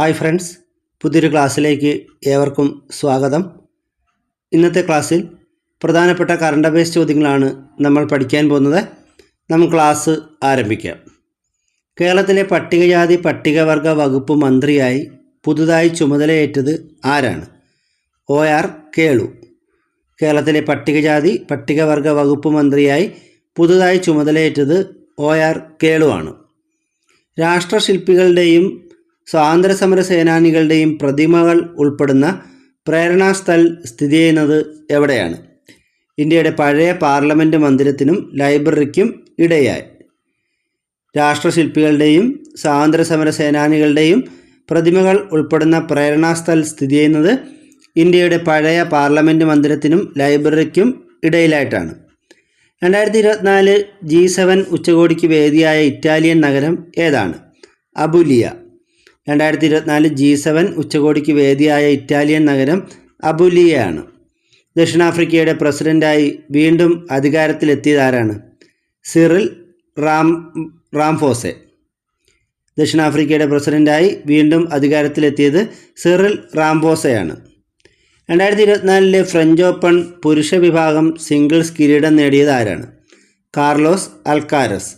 Hi friends പുതിയൊരു ക്ലാസ്സിലേക്ക് ഏവർക്കും സ്വാഗതം. ഇന്നത്തെ ക്ലാസ്സിൽ പ്രധാനപ്പെട്ട കറണ്ട് അഫയേഴ്സ് ചോദ്യങ്ങളാണ് നമ്മൾ പഠിക്കാൻ പോകുന്നത്. നമുക്ക് ക്ലാസ് ആരംഭിക്കാം. കേരളത്തിലെ പട്ടികജാതി പട്ടികവർഗ വകുപ്പ് മന്ത്രിയായി പുതുതായി ചുമതലയേറ്റത് ആരാണ്? O R Kelu. കേരളത്തിലെ പട്ടികജാതി പട്ടികവർഗ വകുപ്പ് മന്ത്രിയായി പുതുതായി ചുമതലയേറ്റത് ഒ ആർ കേളു ആണ്. രാഷ്ട്രശില്പികളുടെയും സ്വാതന്ത്ര്യ സമര സേനാനികളുടെയും പ്രതിമകൾ ഉൾപ്പെടുന്ന പ്രേരണാസ്ഥൽ സ്ഥിതി ചെയ്യുന്നത് എവിടെയാണ്? ഇന്ത്യയുടെ പഴയ പാർലമെന്റ് മന്ദിരത്തിനും ലൈബ്രറിക്കും ഇടയായി. രാഷ്ട്രശില്പികളുടെയും സ്വാതന്ത്ര്യ സമര സേനാനികളുടെയും പ്രതിമകൾ ഉൾപ്പെടുന്ന പ്രേരണാസ്ഥൽ സ്ഥിതി ചെയ്യുന്നത് ഇന്ത്യയുടെ പഴയ പാർലമെന്റ് മന്ദിരത്തിനും ലൈബ്രറിക്കും ഇടയിലായിട്ടാണ്. രണ്ടായിരത്തി ഇരുപത്തിനാല് ജി സെവൻ ഉച്ചകോടിക്ക് വേദിയായ ഇറ്റാലിയൻ നഗരം ഏതാണ്? അബുലിയ. രണ്ടായിരത്തി ഇരുപത്തിനാല് ജി സെവൻ ഉച്ചകോടിക്ക് വേദിയായ ഇറ്റാലിയൻ നഗരം അബുലിയയാണ്. ദക്ഷിണാഫ്രിക്കയുടെ പ്രസിഡന്റായി വീണ്ടും അധികാരത്തിലെത്തിയതാരാണ്? സിറിൽ റാം റാംഫോസെ. ദക്ഷിണാഫ്രിക്കയുടെ പ്രസിഡന്റായി വീണ്ടും അധികാരത്തിലെത്തിയത് സിറിൽ റാംഫോസയാണ്. രണ്ടായിരത്തി ഇരുപത്തിനാലിലെ ഫ്രഞ്ച് ഓപ്പൺ പുരുഷ വിഭാഗം സിംഗിൾസ് കിരീടം നേടിയത് ആരാണ്? Carlos Alcaraz.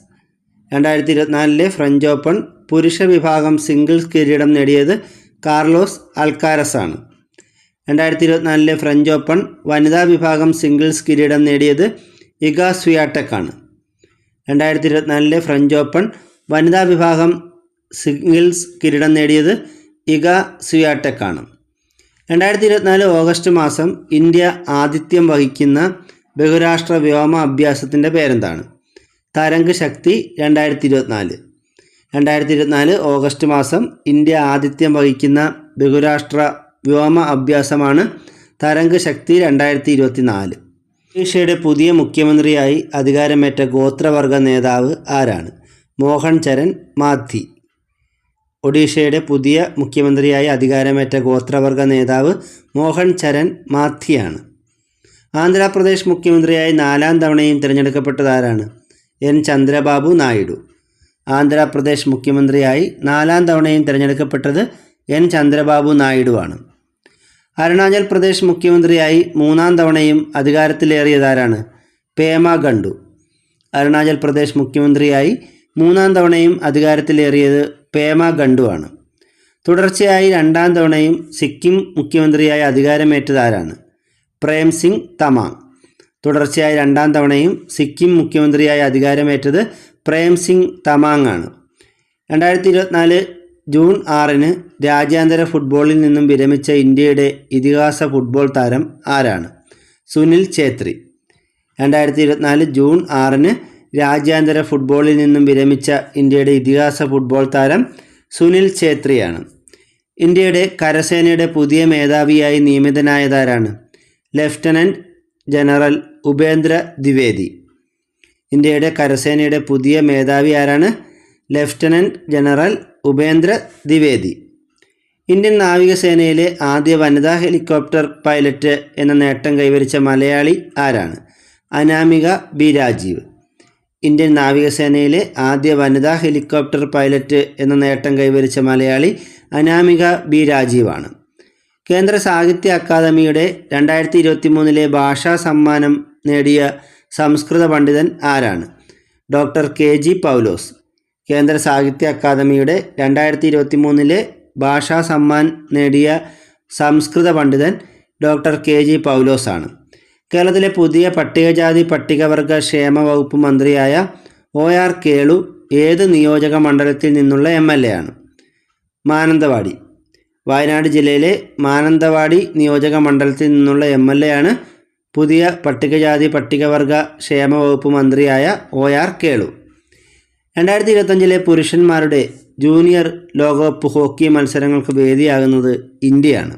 രണ്ടായിരത്തി ഇരുപത്തിനാലിലെ ഫ്രഞ്ച് ഓപ്പൺ പുരുഷ വിഭാഗം സിംഗിൾസ് കിരീടം നേടിയത് കാർലോസ് അൽക്കാരസ് ആണ്. രണ്ടായിരത്തി ഇരുപത്തിനാലിലെ ഫ്രഞ്ച് ഓപ്പൺ വനിതാ വിഭാഗം സിംഗിൾസ് കിരീടം നേടിയത് ഇഗ സ്വിയാടെക് ആണ്. രണ്ടായിരത്തി ഇരുപത്തിനാലിലെ ഫ്രഞ്ച് ഓപ്പൺ വനിതാ വിഭാഗം സിംഗിൾസ് കിരീടം നേടിയത് ഇഗ സ്വിയാടെക് ആണ്. രണ്ടായിരത്തി ഇരുപത്തിനാല് ഓഗസ്റ്റ് മാസം ഇന്ത്യ ആതിഥ്യം വഹിക്കുന്ന ബഹുരാഷ്ട്ര വ്യോമ അഭ്യാസത്തിന്റെ പേരെന്താണ്? തരംഗ് ശക്തി രണ്ടായിരത്തി ഇരുപത്തിനാല് രണ്ടായിരത്തി ഇരുപത്തിനാല് ഓഗസ്റ്റ് മാസം ഇന്ത്യ ആതിഥ്യം വഹിക്കുന്ന ബഹുരാഷ്ട്ര വ്യോമ അഭ്യാസമാണ് തരംഗ് ശക്തി രണ്ടായിരത്തി ഇരുപത്തിനാല് ഒഡീഷയുടെ പുതിയ മുഖ്യമന്ത്രിയായി അധികാരമേറ്റ ഗോത്രവർഗ നേതാവ് ആരാണ്? മോഹൻ ചരൺ മാധി ഒഡീഷയുടെ പുതിയ മുഖ്യമന്ത്രിയായി അധികാരമേറ്റ ഗോത്രവർഗ നേതാവ് മോഹൻ ചരൺ മാധിയാണ് ആന്ധ്രാപ്രദേശ് മുഖ്യമന്ത്രിയായി നാലാം തവണയും തിരഞ്ഞെടുക്കപ്പെട്ടതാരാണ് എൻ. ചന്ദ്രബാബു നായിഡു. ആന്ധ്രാപ്രദേശ് മുഖ്യമന്ത്രിയായി നാലാം തവണയും തിരഞ്ഞെടുക്കപ്പെട്ടത് എൻ ചന്ദ്രബാബു നായിഡുവാണ്. അരുണാചൽ പ്രദേശ് മുഖ്യമന്ത്രിയായി മൂന്നാം തവണയും അധികാരത്തിലേറിയതാരാണ് പേമ ഖണ്ഡു അരുണാചൽ പ്രദേശ് മുഖ്യമന്ത്രിയായി മൂന്നാം തവണയും അധികാരത്തിലേറിയത് പേമ ഖണ്ഡുവാണ് തുടർച്ചയായി രണ്ടാം തവണയും സിക്കിം മുഖ്യമന്ത്രിയായി അധികാരമേറ്റതാരാണ് പ്രേം സിംഗ് തമാങ്. തുടർച്ചയായി രണ്ടാം തവണയും സിക്കിം മുഖ്യമന്ത്രിയായി അധികാരമേറ്റത് പ്രേം സിംഗ് തമാങ്ങാണ്. രണ്ടായിരത്തി ഇരുപത്തിനാല് ജൂൺ ആറിന് രാജ്യാന്തര ഫുട്ബോളിൽ നിന്നും വിരമിച്ച ഇന്ത്യയുടെ ഇതിഹാസ ഫുട്ബോൾ താരം ആരാണ്? സുനിൽ ഛേത്രി. രണ്ടായിരത്തി ഇരുപത്തിനാല് ജൂൺ ആറിന് രാജ്യാന്തര ഫുട്ബോളിൽ നിന്നും വിരമിച്ച ഇന്ത്യയുടെ ഇതിഹാസ ഫുട്ബോൾ താരം സുനിൽ ഛേത്രിയാണ്. ഇന്ത്യയുടെ കരസേനയുടെ പുതിയ മേധാവിയായി നിയമിതനായതാരാണ്? Lieutenant general Upendra Dwivedi. ഇന്ത്യയുടെ കരസേനയുടെ പുതിയ മേധാവി ആരാണ്? Lieutenant general Upendra Dwivedi. Indian നാവികസേനയിലെ ആദ്യ വനിതാ ഹെലികോപ്റ്റർ പൈലറ്റ് എന്ന നേട്ടം കൈവരിച്ച മലയാളി ആരാണ്? അനാമിക ബി. രാജീവ്. ഇന്ത്യൻ നാവികസേനയിലെ ആദ്യ വനിതാ ഹെലികോപ്റ്റർ പൈലറ്റ് എന്ന നേട്ടം കൈവരിച്ച മലയാളി അനാമിക ബി. രാജീവാണ്. കേന്ദ്ര സാഹിത്യ അക്കാദമിയുടെ രണ്ടായിരത്തി ഇരുപത്തി മൂന്നിലെ ഭാഷാ സമ്മാനം നേടിയ സംസ്കൃത പണ്ഡിതൻ ആരാണ്? Doctor K G Paulose. കേന്ദ്ര സാഹിത്യ അക്കാദമിയുടെ രണ്ടായിരത്തി ഇരുപത്തി മൂന്നിലെ ഭാഷാ സമ്മാൻ നേടിയ സംസ്കൃത പണ്ഡിതൻ ഡോക്ടർ കെ ജി പൗലോസ് ആണ് കേരളത്തിലെ പുതിയ പട്ടികജാതി പട്ടികവർഗ ക്ഷേമ വകുപ്പ് മന്ത്രിയായ ഒ ആർ കേളു ഏത് നിയോജക മണ്ഡലത്തിൽ നിന്നുള്ള എം എൽ എ ആണ്? മാനന്തവാടി. വയനാട് ജില്ലയിലെ മാനന്തവാടി നിയോജക മണ്ഡലത്തിൽ നിന്നുള്ള എം എൽ എ ആണ് പുതിയ പട്ടികജാതി പട്ടികവർഗ ക്ഷേമ വകുപ്പ് മന്ത്രിയായ ഒ ആർ കേളു. രണ്ടായിരത്തി ഇരുപത്തഞ്ചിലെ പുരുഷന്മാരുടെ ജൂനിയർ ലോകകപ്പ് ഹോക്കി മത്സരങ്ങൾക്ക് വേദിയാകുന്നത് ഇന്ത്യയാണ്.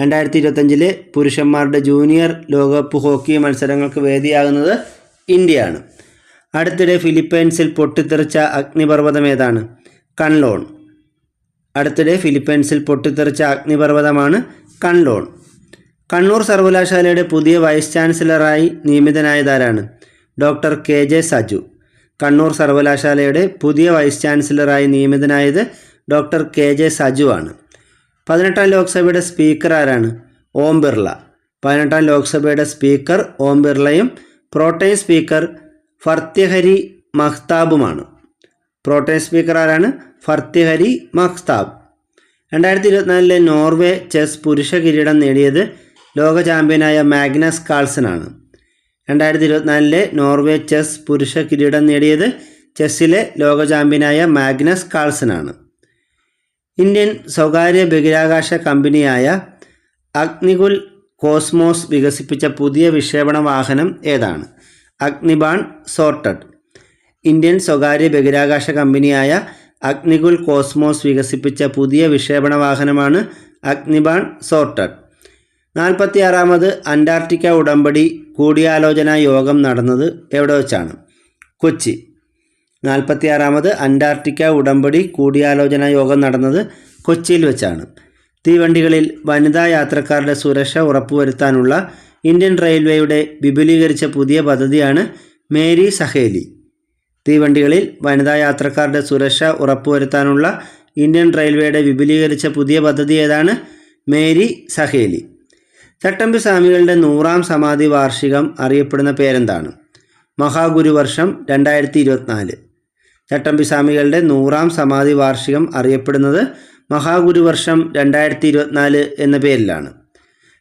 രണ്ടായിരത്തി ഇരുപത്തഞ്ചിലെ പുരുഷന്മാരുടെ ജൂനിയർ ലോകകപ്പ് ഹോക്കി മത്സരങ്ങൾക്ക് വേദിയാകുന്നത് ഇന്ത്യയാണ്. അടുത്തിടെ ഫിലിപ്പൈൻസിൽ പൊട്ടിത്തെറിച്ച അഗ്നിപർവതം ഏതാണ്? കൺലോൺ. അടുത്തിടെ ഫിലിപ്പൈൻസിൽ പൊട്ടിത്തെറിച്ച അഗ്നിപർവതമാണ് കൺലോൺ. കണ്ണൂർ സർവകലാശാലയുടെ പുതിയ വൈസ് ചാൻസലറായി നിയമിതനായതാരാണ് doctor K J Saju. Kannur സർവകലാശാലയുടെ പുതിയ വൈസ് ചാൻസലറായി നിയമിതനായത് ഡോക്ടർ കെ ജെ സജു ആണ് പതിനെട്ടാം ലോക്സഭയുടെ സ്പീക്കർ ആരാണ്? ഓം ബിർള. പതിനെട്ടാം ലോക്സഭയുടെ സ്പീക്കർ ഓം ബിർളയും പ്രോട്ടേം സ്പീക്കർ ഫർത്യഹരി മഹ്താബുമാണ് പ്രോട്ടേം സ്പീക്കർ ആരാണ്? ഫർത്യഹരി മഹ്താബ് രണ്ടായിരത്തി ഇരുപത്തിനാലിലെ നോർവേ ചെസ് പുരുഷ കിരീടം നേടിയത് ലോക ചാമ്പ്യനായ മാഗ്നസ് കാൾസനാണ്. രണ്ടായിരത്തി ഇരുപത്തിനാലിലെ നോർവേ ചെസ് പുരുഷ കിരീടം നേടിയത് ചെസ്സിലെ ലോക ചാമ്പ്യനായ മാഗ്നസ് കാൾസനാണ്. ഇന്ത്യൻ സ്വകാര്യ ബഹിരാകാശ കമ്പനിയായ അഗ്നികുൽ കോസ്മോസ് വികസിപ്പിച്ച പുതിയ വിക്ഷേപണ വാഹനം ഏതാണ്? അഗ്നിബാൺ സോർട്ടഡ്. ഇന്ത്യൻ സ്വകാര്യ ബഹിരാകാശ കമ്പനിയായ അഗ്നികുൽ കോസ്മോസ് വികസിപ്പിച്ച പുതിയ വിക്ഷേപണ വാഹനമാണ് അഗ്നിബാൺ സോർട്ടഡ്. നാൽപ്പത്തിയാറാമത് അന്റാർട്ടിക്ക ഉടമ്പടി കൂടിയാലോചന യോഗം നടന്നത് എവിടെ വെച്ചാണ്? കൊച്ചി. നാൽപ്പത്തിയാറാമത് അന്റാർട്ടിക്ക ഉടമ്പടി കൂടിയാലോചന യോഗം നടന്നത് കൊച്ചിയിൽ വെച്ചാണ്. തീവണ്ടികളിൽ വനിതാ യാത്രക്കാരുടെ സുരക്ഷ ഉറപ്പുവരുത്താനുള്ള ഇന്ത്യൻ റെയിൽവേയുടെ വിപുലീകരിച്ച പുതിയ പദ്ധതിയാണ് മേരി സഹേലി. തീവണ്ടികളിൽ വനിതാ യാത്രക്കാരുടെ സുരക്ഷ ഉറപ്പുവരുത്താനുള്ള ഇന്ത്യൻ റെയിൽവേയുടെ വിപുലീകരിച്ച പുതിയ പദ്ധതി ഏതാണ്? മേരി സഹേലി. ചട്ടമ്പി സ്വാമികളുടെ നൂറാം സമാധി വാർഷികം അറിയപ്പെടുന്ന പേരെന്താണ്? മഹാഗുരുവർഷം രണ്ടായിരത്തി ഇരുപത്തിനാല് ചട്ടമ്പി സ്വാമികളുടെ നൂറാം സമാധി വാർഷികം അറിയപ്പെടുന്നത് മഹാഗുരുവർഷം രണ്ടായിരത്തി ഇരുപത്തിനാല് എന്ന പേരിലാണ്.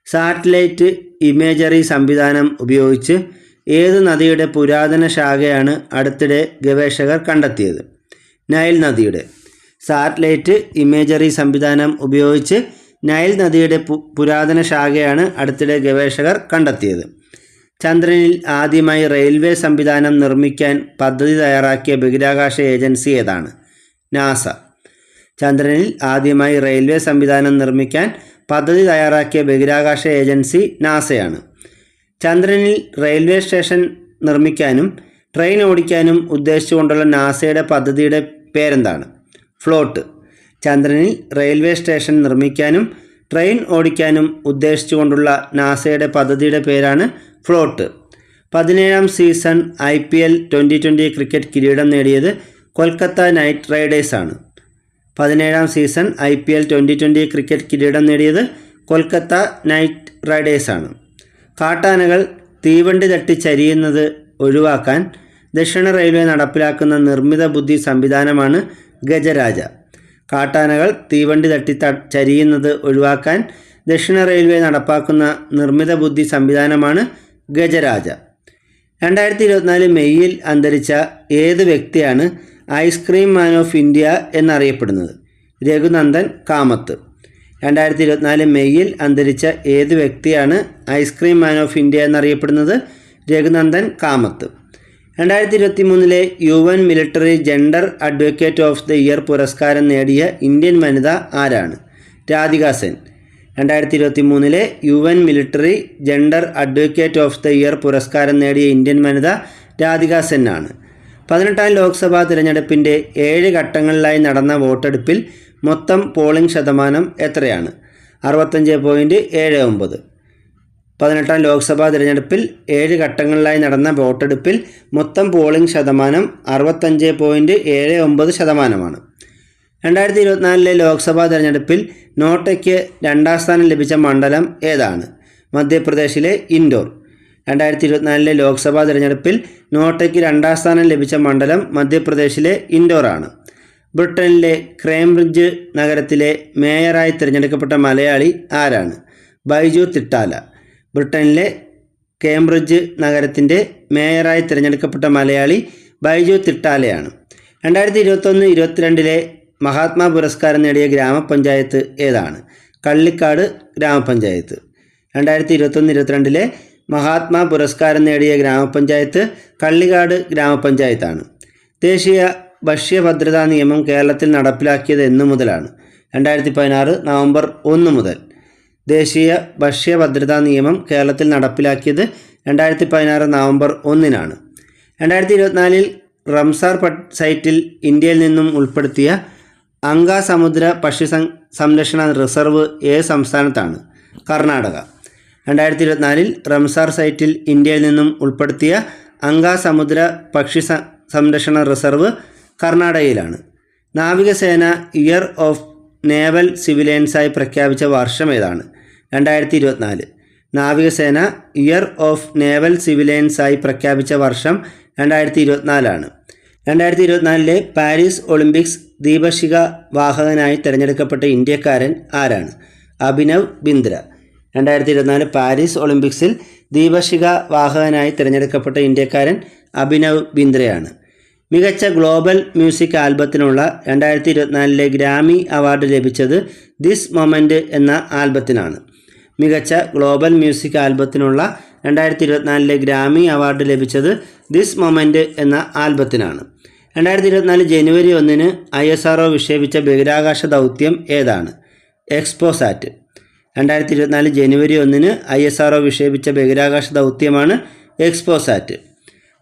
സാറ്റലൈറ്റ് ഇമേജറി സംവിധാനം ഉപയോഗിച്ച് ഏത് നദിയുടെ പുരാതന ശാഖയാണ് അടുത്തിടെ ഗവേഷകർ കണ്ടെത്തിയത്? നൈൽ നദിയുടെ. സാറ്റലൈറ്റ് ഇമേജറി സംവിധാനം ഉപയോഗിച്ച് നൈൽ നദിയുടെ പുരാതന ശാഖയാണ് അടുത്തിടെ ഗവേഷകർ കണ്ടെത്തിയത്. ചന്ദ്രനിൽ ആദ്യമായി റെയിൽവേ സംവിധാനം നിർമ്മിക്കാൻ പദ്ധതി തയ്യാറാക്കിയ ബഹിരാകാശ ഏജൻസി ഏതാണ്? നാസ. ചന്ദ്രനിൽ ആദ്യമായി റെയിൽവേ സംവിധാനം നിർമ്മിക്കാൻ പദ്ധതി തയ്യാറാക്കിയ ബഹിരാകാശ ഏജൻസി നാസയാണ്. ചന്ദ്രനിൽ റെയിൽവേ സ്റ്റേഷൻ നിർമ്മിക്കാനും ട്രെയിൻ ഓടിക്കാനും ഉദ്ദേശിച്ചുകൊണ്ടുള്ള നാസയുടെ പദ്ധതിയുടെ പേരെന്താണ്? ഫ്ലോട്ട്. ചന്ദ്രനിൽ റെയിൽവേ സ്റ്റേഷൻ നിർമ്മിക്കാനും ട്രെയിൻ ഓടിക്കാനും ഉദ്ദേശിച്ചുകൊണ്ടുള്ള നാസയുടെ പദ്ധതിയുടെ പേരാണ് ഫ്ലോട്ട്. പതിനേഴാം season I P L twenty twenty cricket കിരീടം നേടിയത് കൊൽക്കത്ത നൈറ്റ് റൈഡേഴ്സാണ് പതിനേഴാം season I P L twenty twenty cricket കിരീടം നേടിയത് കൊൽക്കത്ത നൈറ്റ് റൈഡേഴ്സാണ് കാട്ടാനകൾ തീവണ്ടി തട്ടി ചരിയുന്നത് ഒഴിവാക്കാൻ ദക്ഷിണ റെയിൽവേ നടപ്പിലാക്കുന്ന നിർമ്മിത ബുദ്ധി സംവിധാനമാണ് ഗജരാജ. കാട്ടാനകൾ തീവണ്ടി തട്ടി ചരിയുന്നത് ഒഴിവാക്കാൻ ദക്ഷിണ റെയിൽവേ നടപ്പാക്കുന്ന നിർമ്മിത ബുദ്ധി സംവിധാനമാണ് ഗജരാജ. രണ്ടായിരത്തി ഇരുപത്തിനാല് മെയ്യിൽ അന്തരിച്ച ഏത് വ്യക്തിയാണ് ഐസ്ക്രീം മാൻ ഓഫ് ഇന്ത്യ എന്നറിയപ്പെടുന്നത്? രഘുനന്ദൻ കാമത്ത്. രണ്ടായിരത്തി ഇരുപത്തിനാല് മെയ്യിൽ അന്തരിച്ച ഏത് വ്യക്തിയാണ് ഐസ്ക്രീം മാൻ ഓഫ് ഇന്ത്യ എന്നറിയപ്പെടുന്നത്? രഘുനന്ദൻ കാമത്ത്. രണ്ടായിരത്തി ഇരുപത്തി മൂന്നിലെ U N military gender advocate of the year പുരസ്കാരം നേടിയ ഇന്ത്യൻ വനിത ആരാണ്? രാധിക സെൻ. രണ്ടായിരത്തി ഇരുപത്തി മൂന്നിലെ U N military gender advocate of the year പുരസ്കാരം നേടിയ ഇന്ത്യൻ വനിത രാധിക സെൻ ആണ്. പതിനെട്ടാം ലോക്സഭാ തിരഞ്ഞെടുപ്പിന്റെ ഏഴ് ഘട്ടങ്ങളിലായി നടന്ന വോട്ടെടുപ്പിൽ മൊത്തം പോളിംഗ് ശതമാനം എത്രയാണ്? അറുപത്തഞ്ച് പോയിന്റ് ഏഴ് ഒമ്പത്. പതിനെട്ടാം ലോക്സഭാ തിരഞ്ഞെടുപ്പിൽ ഏഴ് ഘട്ടങ്ങളിലായി നടന്ന വോട്ടെടുപ്പിൽ മൊത്തം പോളിംഗ് ശതമാനം അറുപത്തഞ്ച് പോയിന്റ് ഏഴ് ഒമ്പത് ശതമാനമാണ്. രണ്ടായിരത്തി ഇരുപത്തിനാലിലെ ലോക്സഭാ തെരഞ്ഞെടുപ്പിൽ നോട്ടയ്ക്ക് രണ്ടാം സ്ഥാനം ലഭിച്ച മണ്ഡലം ഏതാണ്? മധ്യപ്രദേശിലെ ഇൻഡോർ. രണ്ടായിരത്തി ഇരുപത്തിനാലിലെ ലോക്സഭാ തെരഞ്ഞെടുപ്പിൽ നോട്ടയ്ക്ക് രണ്ടാം സ്ഥാനം ലഭിച്ച മണ്ഡലം മധ്യപ്രദേശിലെ ഇൻഡോറാണ്. ബ്രിട്ടനിലെ ക്രേംബ്രിഡ്ജ് നഗരത്തിലെ മേയറായി തിരഞ്ഞെടുക്കപ്പെട്ട മലയാളി ആരാണ്? ബൈജു തിട്ടാല. ബ്രിട്ടനിലെ കേംബ്രിഡ്ജ് നഗരത്തിന്റെ മേയറായി തിരഞ്ഞെടുക്കപ്പെട്ട മലയാളി ബൈജു തിട്ടാലയാണ്. രണ്ടായിരത്തി ഇരുപത്തൊന്ന് ഇരുപത്തിരണ്ടിലെ മഹാത്മാ പുരസ്കാരം നേടിയ ഗ്രാമപഞ്ചായത്ത് ഏതാണ്? കള്ളിക്കാട് ഗ്രാമപഞ്ചായത്ത്. രണ്ടായിരത്തി ഇരുപത്തൊന്ന് ഇരുപത്തിരണ്ടിലെ മഹാത്മാ പുരസ്കാരം നേടിയ ഗ്രാമപഞ്ചായത്ത് കള്ളിക്കാട് ഗ്രാമപഞ്ചായത്താണ്. ദേശീയ ഭക്ഷ്യഭദ്രതാ നിയമം കേരളത്തിൽ നടപ്പിലാക്കിയത് എന്നു മുതലാണ്. രണ്ടായിരത്തി പതിനാറ് നവംബർ ഒന്ന് മുതൽ. ദേശീയ ഭക്ഷ്യഭദ്രതാ നിയമം കേരളത്തിൽ നടപ്പിലാക്കിയത് രണ്ടായിരത്തി പതിനാറ് നവംബർ ഒന്നിനാണ്. രണ്ടായിരത്തി ഇരുപത്തിനാലിൽ റംസാർ സൈറ്റിൽ ഇന്ത്യയിൽ നിന്നും ഉൾപ്പെടുത്തിയ അങ്കാസമുദ്ര പക്ഷി സംരക്ഷണ റിസർവ് ഏത് സംസ്ഥാനത്താണ് കർണാടക. രണ്ടായിരത്തി ഇരുപത്തിനാലിൽ റംസാർ സൈറ്റിൽ ഇന്ത്യയിൽ നിന്നും ഉൾപ്പെടുത്തിയ അങ്കാസമുദ്ര പക്ഷി സംരക്ഷണ റിസർവ് കർണാടകയിലാണ്. നാവികസേന ഇയർ ഓഫ് നേവൽ സിവിലിയൻസായി പ്രഖ്യാപിച്ച വർഷം ഏതാണ്? രണ്ടായിരത്തി ഇരുപത്തിനാല് നാവികസേന ഇയർ ഓഫ് നേവൽ സിവിലിയൻസായി പ്രഖ്യാപിച്ച വർഷം രണ്ടായിരത്തി ഇരുപത്തിനാലാണ് രണ്ടായിരത്തി ഇരുപത്തിനാലിലെ പാരീസ് ഒളിമ്പിക്സ് ദീപശിഖ വാഹകനായി തിരഞ്ഞെടുക്കപ്പെട്ട ഇന്ത്യക്കാരൻ ആരാണ്? അഭിനവ് ബിന്ദ്ര. രണ്ടായിരത്തി ഇരുപത്തിനാല് പാരീസ് ഒളിമ്പിക്സിൽ ദീപശിഖ വാഹകനായി തിരഞ്ഞെടുക്കപ്പെട്ട ഇന്ത്യക്കാരൻ അഭിനവ് ബിന്ദ്രയാണ്. മികച്ച ഗ്ലോബൽ മ്യൂസിക് ആൽബത്തിനുള്ള രണ്ടായിരത്തി ഇരുപത്തിനാലിലെ ഗ്രാമി അവാർഡ് ലഭിച്ചത് ദിസ് മൊമെന്റ് എന്ന ആൽബത്തിനാണ്. മികച്ച ഗ്ലോബൽ മ്യൂസിക് ആൽബത്തിനുള്ള രണ്ടായിരത്തി ഇരുപത്തിനാലിലെ ഗ്രാമി അവാർഡ് ലഭിച്ചത് ദിസ് മൊമെന്റ് എന്ന ആൽബത്തിനാണ്. രണ്ടായിരത്തി ഇരുപത്തിനാല് ജനുവരി ഒന്നിന് ഐ എസ് ആർ വിക്ഷേപിച്ച ബഹിരാകാശ ദൗത്യം ഏതാണ്? എക്സ്പോസാറ്റ് രണ്ടായിരത്തി ഇരുപത്തിനാല് ജനുവരി ഒന്നിന് ഐ എസ് ആർ വിക്ഷേപിച്ച ബഹിരാകാശ ദൗത്യമാണ് എക്സ്പോസാറ്റ്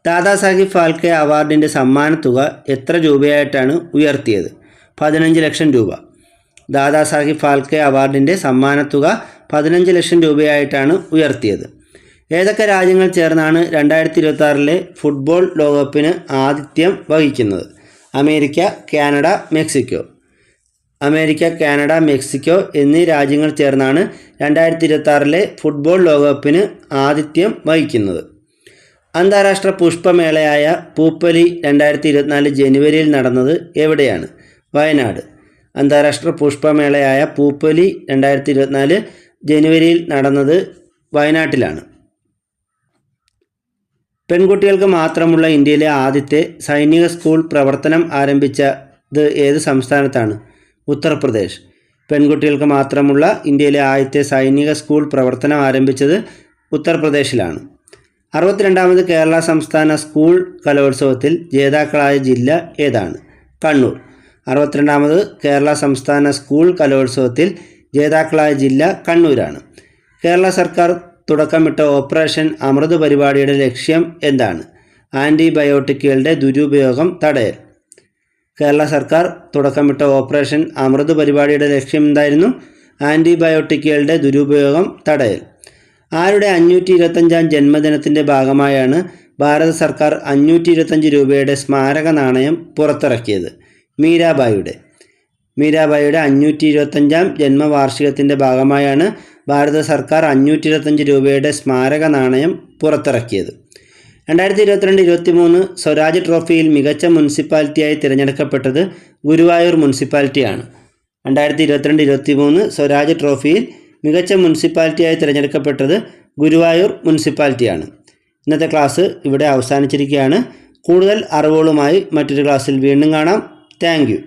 ദാദാസാഹിബ് ഫാൽക്കെ അവാർഡിന്റെ സമ്മാനത്തുക എത്ര രൂപയായിട്ടാണ് ഉയർത്തിയത്? പതിനഞ്ച് ലക്ഷം രൂപ. ദാദാസാഹിബ് ഫാൽക്കെ അവാർഡിന്റെ സമ്മാനത്തുക പതിനഞ്ച് ലക്ഷം രൂപയായിട്ടാണ് ഉയർത്തിയത്. ഏതൊക്കെ രാജ്യങ്ങൾ ചേർന്നാണ് രണ്ടായിരത്തി ഇരുപത്തി ഫുട്ബോൾ ലോകകപ്പിന് ആതിഥ്യം വഹിക്കുന്നത്? America Canada Mexico. America Canada Mexico എന്നീ രാജ്യങ്ങൾ ചേർന്നാണ് രണ്ടായിരത്തി ഇരുപത്തി ഫുട്ബോൾ ലോകകപ്പിന് ആതിഥ്യം വഹിക്കുന്നത്. അന്താരാഷ്ട്ര പുഷ്പമേളയായ പൂപ്പലി രണ്ടായിരത്തി ഇരുപത്തിനാല് ജനുവരിയിൽ നടന്നത് എവിടെയാണ്? വയനാട്. അന്താരാഷ്ട്ര പുഷ്പമേളയായ പൂപ്പലി രണ്ടായിരത്തി ഇരുപത്തിനാല് ജനുവരിയിൽ നടന്നത് വയനാട്ടിലാണ്. പെൺകുട്ടികൾക്ക് മാത്രമുള്ള ഇന്ത്യയിലെ ആദ്യത്തെ സൈനിക സ്കൂൾ പ്രവർത്തനം ആരംഭിച്ചത് ഏത് സംസ്ഥാനത്താണ്? ഉത്തർപ്രദേശ്. പെൺകുട്ടികൾക്ക് മാത്രമുള്ള ഇന്ത്യയിലെ ആദ്യത്തെ സൈനിക സ്കൂൾ പ്രവർത്തനം ആരംഭിച്ചത് ഉത്തർപ്രദേശിലാണ്. അറുപത്തിരണ്ടാമത് കേരള സംസ്ഥാന സ്കൂൾ കലോത്സവത്തിൽ ജേതാക്കളായ ജില്ല ഏതാണ്? കണ്ണൂർ. അറുപത്തിരണ്ടാമത് കേരള സംസ്ഥാന സ്കൂൾ കലോത്സവത്തിൽ ജേതാക്കളായ ജില്ല കണ്ണൂരാണ്. കേരള സർക്കാർ തുടക്കമിട്ട ഓപ്പറേഷൻ അമൃത് പരിപാടിയുടെ ലക്ഷ്യം എന്താണ്? ആന്റിബയോട്ടിക്കുകളുടെ ദുരുപയോഗം തടയൽ. കേരള സർക്കാർ തുടക്കമിട്ട ഓപ്പറേഷൻ അമൃത് പരിപാടിയുടെ ലക്ഷ്യം എന്തായിരുന്നു? ആന്റിബയോട്ടിക്കുകളുടെ ദുരുപയോഗം തടയൽ. ആരുടെ അഞ്ഞൂറ്റി ഇരുപത്തഞ്ചാം ജന്മദിനത്തിന്റെ ഭാഗമായാണ് ഭാരത സർക്കാർ അഞ്ഞൂറ്റി ഇരുപത്തഞ്ച് രൂപയുടെ സ്മാരക നാണയം പുറത്തിറക്കിയത്? മീരാബായിയുടെ. മീരാബായിയുടെ അഞ്ഞൂറ്റി ഇരുപത്തഞ്ചാം ജന്മവാർഷികത്തിന്റെ ഭാഗമായാണ് ഭാരത സർക്കാർ അഞ്ഞൂറ്റി ഇരുപത്തഞ്ച് രൂപയുടെ സ്മാരക നാണയം പുറത്തിറക്കിയത്. രണ്ടായിരത്തി ഇരുപത്തിരണ്ട് ഇരുപത്തി മൂന്ന് സ്വരാജ് ട്രോഫിയിൽ മികച്ച മുനിസിപ്പാലിറ്റിയായി തിരഞ്ഞെടുക്കപ്പെട്ടത് ഗുരുവായൂർ മുനിസിപ്പാലിറ്റിയാണ്. രണ്ടായിരത്തി ഇരുപത്തിരണ്ട് ഇരുപത്തി മൂന്ന് സ്വരാജ് ട്രോഫിയിൽ മികച്ച മുനിസിപ്പാലിറ്റിയായി തിരഞ്ഞെടുക്കപ്പെട്ടത് ഗുരുവായൂർ മുനിസിപ്പാലിറ്റിയാണ്. ഇന്നത്തെ ക്ലാസ് ഇവിടെ അവസാനിച്ചിരിക്കുകയാണ്. കൂടുതൽ അറിവുകളുമായി മറ്റൊരു ക്ലാസ്സിൽ വീണ്ടും കാണാം. താങ്ക്